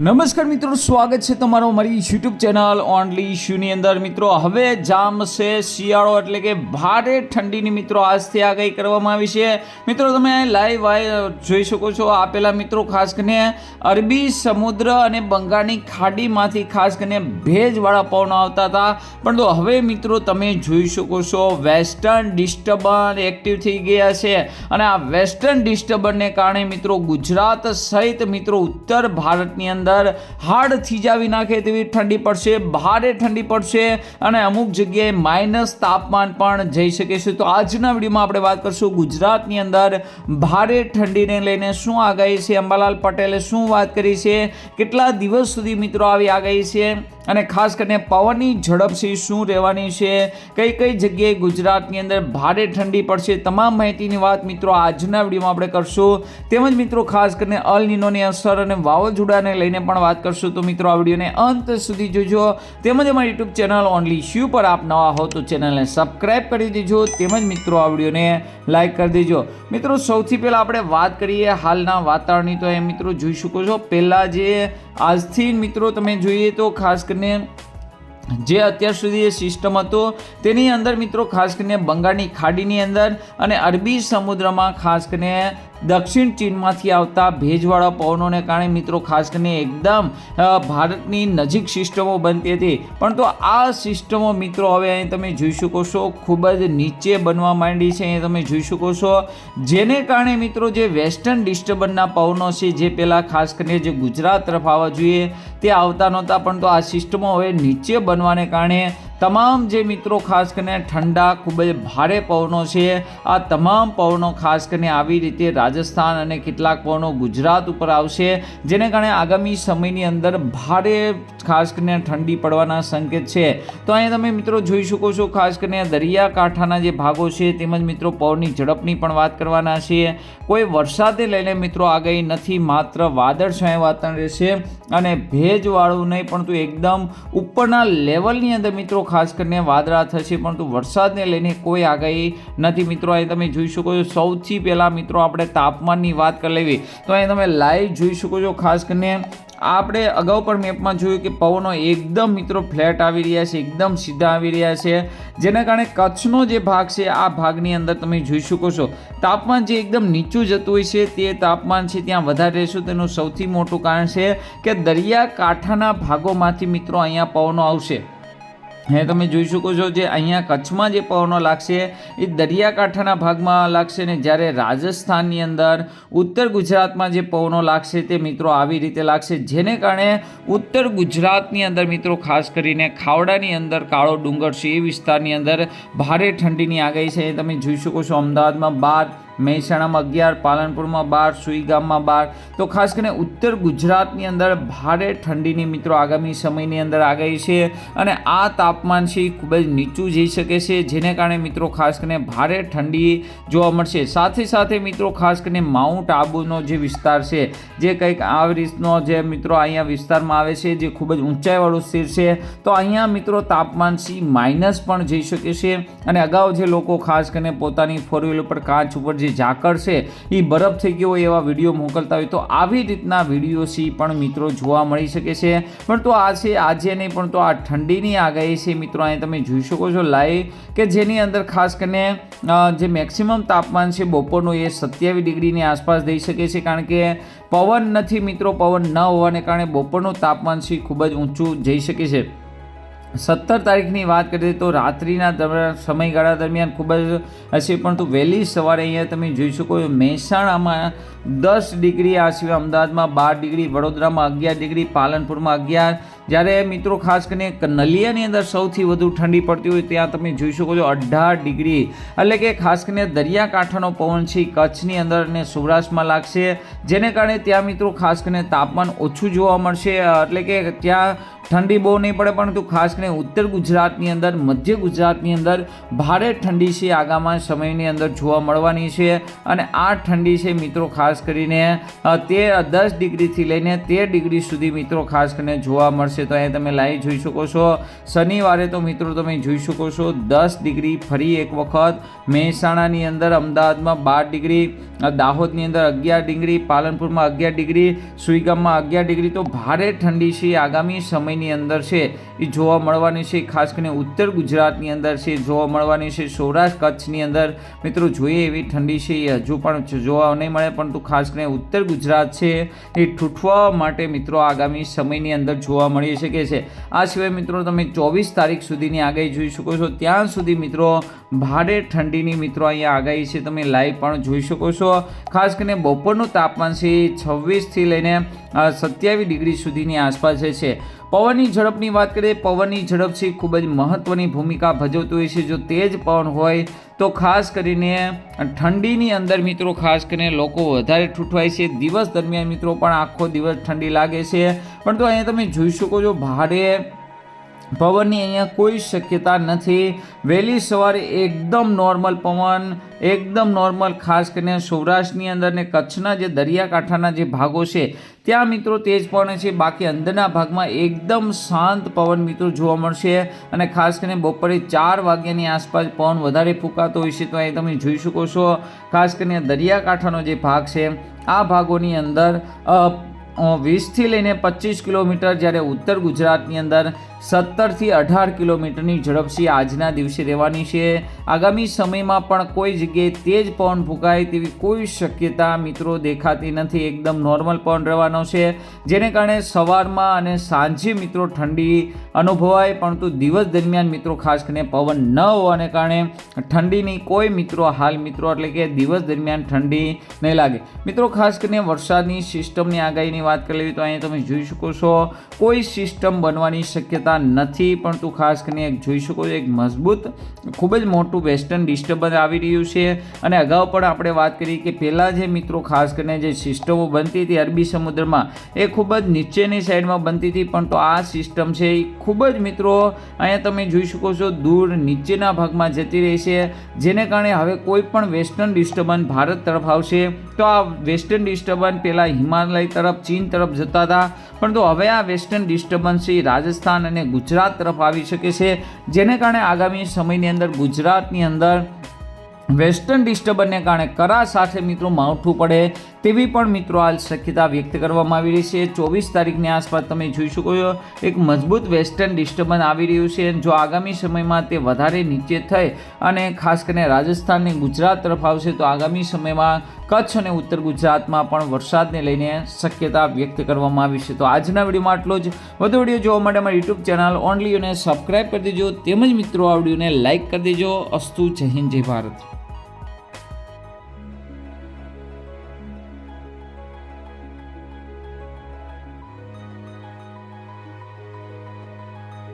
નમસ્કાર મિત્રો, સ્વાગત છે તમારો મારી યુટ્યુબ ચેનલ ઓનલી ઇશ્યુની અંદર. મિત્રો, હવે જામશે શિયાળો એટલે કે ભારે ઠંડીની મિત્રો આજથી આગાહી કરવામાં આવી છે. મિત્રો, તમે લાઈવ જોઈ શકો છો આપેલા મિત્રો, ખાસ કરીને અરબી સમુદ્ર અને બંગાળની ખાડીમાંથી ખાસ કરીને ભેજવાળા પવનો આવતા હતા. પરંતુ હવે મિત્રો, તમે જોઈ શકો છો વેસ્ટર્ન ડિસ્ટર્બન્સ એક્ટિવ થઈ ગયા છે. અને આ વેસ્ટર્ન ડિસ્ટર્બન્સને કારણે મિત્રો, ગુજરાત સહિત મિત્રો, ઉત્તર ભારતની અંદર હાડ થીજાવી નાખે તેવી ઠંડી પડશે, ભારે ઠંડી પડશે અને અમુક જગ્યાએ માઇનસ તાપમાન પણ જઈ શકે છે. તો આજના વિડીયોમાં આપણે વાત કરશું ગુજરાતની અંદર ભારે ઠંડીને લઈને શું આગાહી છે? અંબાલાલ પટેલે શું વાત કરી છે? કેટલા દિવસ સુધી મિત્રો આવી આગાહી છે? અને ખાસ કરીને પવનની ઝડપ છે શું રહેવાની છે, કઈ કઈ જગ્યાએ ગુજરાતની અંદર ભારે ઠંડી પડશે, તમામ માહિતીની વાત મિત્રો આજના વિડીયોમાં આપણે કરશું. તેમજ મિત્રો ખાસ કરીને અલ નિનોની અસર અને વાવાઝોડાને લઈને પણ વાત કરશું. તો મિત્રો આ વિડીયોને અંત સુધી જોજો. તેમજ અમારી યુટ્યુબ ચેનલ ઓનલી શ્યુ પર આપ નવા હો તો ચેનલને સબસ્ક્રાઈબ કરી દેજો. તેમજ મિત્રો આ વિડીયોને લાઈક કરી દેજો. મિત્રો સૌથી પહેલાં આપણે વાત કરીએ હાલના વાતાવરણની. તો એ મિત્રો જોઈ શકો છો, પહેલાં જે આજથી મિત્રો તમે જોઈએ તો ખાસ કરીને જે અત્યાર સુધી એ સિસ્ટમ હતો, તેની અંદર મિત્રો ખાસ કરીને બંગાળની ખાડીની અંદર અને અરબી સમુદ્રમાં ખાસ કરીને દક્ષિણ ચીનમાંથી આવતા ભેજવાળા પવનોને કારણે મિત્રો ખાસ કરીને એકદમ ભારતની નજીક સિસ્ટમો બનતી હતી. પણ તો આ સિસ્ટમો મિત્રો હવે અહીં તમે જોઈ શકો છો, ખૂબ જ નીચે બનવા માંડી છે, અહીં તમે જોઈ શકો છો. જેને કારણે મિત્રો જે વેસ્ટર્ન ડિસ્ટર્બન્સના પવનો છે, જે પહેલાં ખાસ કરીને જે ગુજરાત તરફ આવવા જોઈએ, તે આવતા નહોતા. પણ તો આ સિસ્ટમો હવે નીચે બનવાને કારણે તમામ જે મિત્રો ખાસ કરીને ઠંડા ખૂબ જ ભારે પવનો છે, આ તમામ પવનો ખાસ કરીને આવી રીતે રાજસ્થાન અને કેટલાક પવનો ગુજરાત ઉપર આવશે, જેને કારણે આગામી સમયની અંદર ભારે ખાસ કરીને ઠંડી પડવાના સંકેત છે. તો અહીંયા તમે મિત્રો જોઈ શકો છો, ખાસ કરીને દરિયાકાંઠાના જે ભાગો છે, તેમજ મિત્રો પવનની ઝડપની પણ વાત કરવાના છીએ કોઈ વરસાદને લઈને મિત્રો આગાહી નથી, માત્ર વાદળછાયા વાતાવરણ રહેશે અને ભેજવાળું નહીં, પરંતુ એકદમ ઉપરના લેવલની અંદર મિત્રો ખાસ કરીને વાદળા થશે, પરંતુ વરસાદને લઈને કોઈ આગાહી નથી. મિત્રો, અહીં તમે જોઈ શકો છો, સૌથી પહેલાં મિત્રો, આપણે તાપમાનની વાત કરી લેવી. તો અહીં તમે લાઈવ જોઈ શકો છો, ખાસ કરીને આપણે અગાઉ પણ મેપમાં જોયું કે પવનો એકદમ મિત્રો ફ્લેટ આવી રહ્યા છે, એકદમ સીધા આવી રહ્યા છે. જેના કારણે કચ્છનો જે ભાગ છે, આ ભાગની અંદર તમે જોઈ શકો છો. તાપમાન જે એકદમ નીચું જતું હોય છે, તે તાપમાન છે, ત્યાં વધારે રહેશું. તેનું સૌથી મોટું કારણ છે કે દરિયાકાંઠાના ભાગોમાંથી મિત્રો અહીંયા પવનો આવશે. હે, તમે જોઈ શકો છો જે અહીંયા કચ્છમાં જે પવનો લાગશે, એ દરિયાકાંઠાના ભાગમાં લાગશે ને જ્યારે રાજસ્થાનની અંદર ઉત્તર ગુજરાતમાં જે પવનો લાગશે તે મિત્રો આવી રીતે લાગશે. જેને કારણે ઉત્તર ગુજરાતની અંદર મિત્રો ખાસ કરીને ખાવડાની અંદર કાળો ડુંગર છે, એ વિસ્તારની અંદર ભારે ઠંડીની આગાહી છે. તમે જોઈ શકો છો અમદાવાદમાં બાર મહેસાણામાં અગિયાર, પાલનપુરમાં બાર, સુઈગામમાં બાર. તો ખાસ કરીને ઉત્તર ગુજરાતની અંદર ભારે ઠંડીની મિત્રો આગામી સમયની અંદર આગાહી છે અને આ તાપમાન છે ખૂબ જ નીચું જઈ શકે છે, જેને કારણે મિત્રો ખાસ કરીને ભારે ઠંડી જોવા મળશે. સાથે સાથે મિત્રો ખાસ કરીને માઉન્ટ આબુનો જે વિસ્તાર છે, જે કંઈક આ રીતનો જે મિત્રો અહીંયા વિસ્તારમાં આવે છે, જે ખૂબ જ ઊંચાઈવાળું સ્થિર છે, તો અહીંયા મિત્રો તાપમાન સી માઇનસ પણ જઈ શકે છે અને અગાઉ જે લોકો ખાસ કરીને પોતાની ફોર વ્હીલ ઉપર કાચ ઉપર જે ઝાકળ છે એ બરફ થઈ ગયો હોય એવા વીડિયો મોકલતા હોય તો આવી રીતના વીડિયો સી પણ મિત્રો જોવા મળી શકે છે. પણ તો આ છે, આજે નહીં, પણ તો આ ઠંડીની આગાહી છે મિત્રો. અહીં તમે જોઈ શકો છો લાઈવ કે જેની અંદર ખાસ કરીને જે મેક્સિમમ તાપમાન છે બપોરનું એ સત્યાવીસ ડિગ્રીની આસપાસ દઈ શકે છે. કારણ કે પવન નથી મિત્રો, પવન ન હોવાને કારણે બપોરનું તાપમાન છે ખૂબ જ ઊંચું જઈ શકે છે. સત્તર તારીખની વાત કરીએ તો રાત્રિના દરમિયાન, સમયગાળા દરમિયાન ખૂબ જ હશે પરંતુ વહેલી સવારે અહીંયા તમે જોઈ શકો મહેસાણામાં દસ ડિગ્રી, આ સિવાય અમદાવાદમાં બાર ડિગ્રી, વડોદરામાં અગિયાર ડિગ્રી, પાલનપુરમાં અગિયાર જ્યારે મિત્રો ખાસ કરીને નલિયાની અંદર સૌથી વધુ ઠંડી પડતી હોય ત્યાં તમે જોઈ શકો છો અઢાર ડિગ્રી. એટલે કે ખાસ કરીને દરિયાકાંઠાનો પવન છે કચ્છની અંદર અને સૌરાષ્ટ્રમાં લાગશે. જેને કારણે ત્યાં મિત્રો ખાસ કરીને તાપમાન ઓછું જોવા મળશે. એટલે કે ત્યાં ઠંડી બહુ નહીં પડે, પરંતુ ખાસ કરીને ઉત્તર ગુજરાતની અંદર, મધ્ય ગુજરાતની અંદર ભારે ઠંડી છે આગામી સમયની અંદર જોવા મળવાની છે. અને આ ઠંડી છે મિત્રો ખાસ કરીને તે દસ ડિગ્રીથી લઈને તેર ડિગ્રી સુધી મિત્રો ખાસ કરીને જોવા મળશે. તો અહીંયા તમે લાઈવ જોઈ શકો છો. શનિવારે તો મિત્રો તમે જોઈ શકો છો, દસ ડિગ્રી ફરી એક વખત. મહેસાણાની અંદર અમદાવાદમાં બાર ડિગ્રી, દાહોદની અંદર અગિયાર ડિગ્રી, પાલનપુરમાં અગિયાર ડિગ્રી, સુઈગામમાં અગિયાર ડિગ્રી. તો ભારે ઠંડી છે આગામી સમયની અંદર છે એ જોવા મળવાની છે. ખાસ કરીને ઉત્તર ગુજરાતની અંદર છે જોવા મળવાની છે. સૌરાષ્ટ્ર કચ્છની અંદર મિત્રો જોઈએ એવી ઠંડી છે એ હજુ પણ જોવા નહીં મળે. પરંતુ ખાસ કરીને ઉત્તર ગુજરાત છે એ ઠૂઠવા માટે મિત્રો આગામી સમયની અંદર જોવા મળી શકે છે. આ સિવાય મિત્રો તમે ચોવીસ તારીખ સુધીની આગાહી જોઈ શકો છો. ત્યાં સુધી મિત્રો ભારે ઠંડીની મિત્રો અહીંયા આગાહી છે. તમે લાઈવ પણ જોઈ શકો છો. ખાસ કરીને બપોરનું તાપમાન છે છવ્વીસથી લઈને સત્યાવીસ ડિગ્રી સુધીની આસપાસ છે. પવનની ઝડપની વાત કરીએ, પવનની ઝડપ છે ખૂબ જ મહત્ત્વની ભૂમિકા ભજવતું હોય છે. જો તેજ પવન હોય તો ખાસ કરીને ઠંડીની અંદર મિત્રો, ખાસ કરીને લોકો વધારે ઠૂઠવાય છે. દિવસ દરમિયાન મિત્રો પણ આખો દિવસ ઠંડી લાગે છે. પણ તો અહીંયા તમે જોઈ શકો છો, ભારે પવનની અહીંયા કોઈ શક્યતા નથી. વહેલી સવારે એકદમ નોર્મલ પવન, એકદમ નોર્મલ ખાસ કરીને સૌરાષ્ટ્રની અંદર ને કચ્છના જે દરિયાકાંઠાના જે ભાગો છે, ત્યાં મિત્રો તેજ પવન છે. બાકી અંદરના ભાગમાં એકદમ શાંત પવન મિત્રો જોવા મળશે અને ખાસ કરીને બપોરે ચાર વાગ્યાની આસપાસ પવન વધારે ફૂંકાતો હોય છે તો અહીં તમે જોઈ શકો છો, ખાસ કરીને દરિયાકાંઠાનો જે ભાગ છે, આ ભાગોની અંદર વીસથી લઈને પચીસ કિલોમીટર જ્યારે ઉત્તર ગુજરાતની અંદર સત્તરથી અઢાર કિલોમીટરની ઝડપથી આજના દિવસે રહેવાની છે. આગામી સમયમાં પણ કોઈ જગ્યાએ તેજ પવન ફૂંકાય તેવી કોઈ શક્યતા મિત્રો દેખાતી નથી. એકદમ નોર્મલ પવન રહેવાનો છે. જેને કારણે સવારમાં અને સાંજે મિત્રો ઠંડી અનુભવાય, પરંતુ દિવસ દરમિયાન મિત્રો ખાસ કરીને પવન ન હોવાને કારણે ઠંડીની કોઈ મિત્રો હાલ મિત્રો એટલે કે દિવસ દરમિયાન ઠંડી નહીં લાગે. મિત્રો ખાસ કરીને વરસાદની સિસ્ટમની આગાહીની વાત કરી લેવી તો અહીંયા તમે જોઈ શકો છો. કોઈ સિસ્ટમ બનવાની શક્યતા નથી પરંતુ ખાસ કરીને એક જોઈ શકો છો, એક મજબૂત, ખૂબ જ મોટું વેસ્ટર્ન ડિસ્ટર્બન્સ આવી રહ્યું છે. અને અગાઉ પણ આપણે વાત કરી કે પહેલાં જે મિત્રો ખાસ કરીને જે સિસ્ટમો બનતી હતી અરબી સમુદ્રમાં, એ ખૂબ જ નીચેની સાઈડમાં બનતી હતી, પણ તો આ સિસ્ટમ છે એ ખૂબ જ મિત્રો, અહીંયા તમે જોઈ શકો છો દૂર નીચેના ભાગમાં જતી રહી છે. જેને કારણે હવે કોઈ પણ વેસ્ટર્ન ડિસ્ટર્બન્સ ભારત તરફ આવશે. તો આ વેસ્ટર્ન ડિસ્ટર્બન્સ પહેલાં હિમાલય તરફ, ચીન તરફ જતા હતા. પરંતુ હવે આ વેસ્ટર્ન ડિસ્ટર્બન્સ છે રાજસ્થાન અને ગુજરાત તરફ આવી શકે છે, જેને કારણે આગામી સમયની અંદર ગુજરાતની અંદર વેસ્ટર્ન ડિસ્ટર્બન્સને કારણે કરા સાથે મિત્રો માવઠું પડે તેવી પણ મિત્રો હાલ શક્યતા વ્યક્ત કરવામાં આવી રહી છે. ચોવીસ તારીખની આસપાસ તમે જોઈ શકો છો, એક મજબૂત વેસ્ટર્ન ડિસ્ટર્બન્સ આવી રહ્યું છે. જો આગામી સમયમાં તે વધારે નીચે થઈ અને ખાસ કરીને રાજસ્થાનની ગુજરાત તરફ આવશે, તો આગામી સમયમાં કચ્છ અને ઉત્તર ગુજરાતમાં પણ વરસાદને લઈને શક્યતા વ્યક્ત કરવામાં આવી છે. તો આજના વિડીયોમાં આટલો જ. વધુ વીડિયો જોવા માટે અમારી યુટ્યુબ ચેનલ ઓનલી અને સબસ્ક્રાઈબ કરી દેજો. તેમજ મિત્રો આ વિડીયોને લાઇક કરી દેજો. અસ્તુ જય હિન્દ, જય ભારત.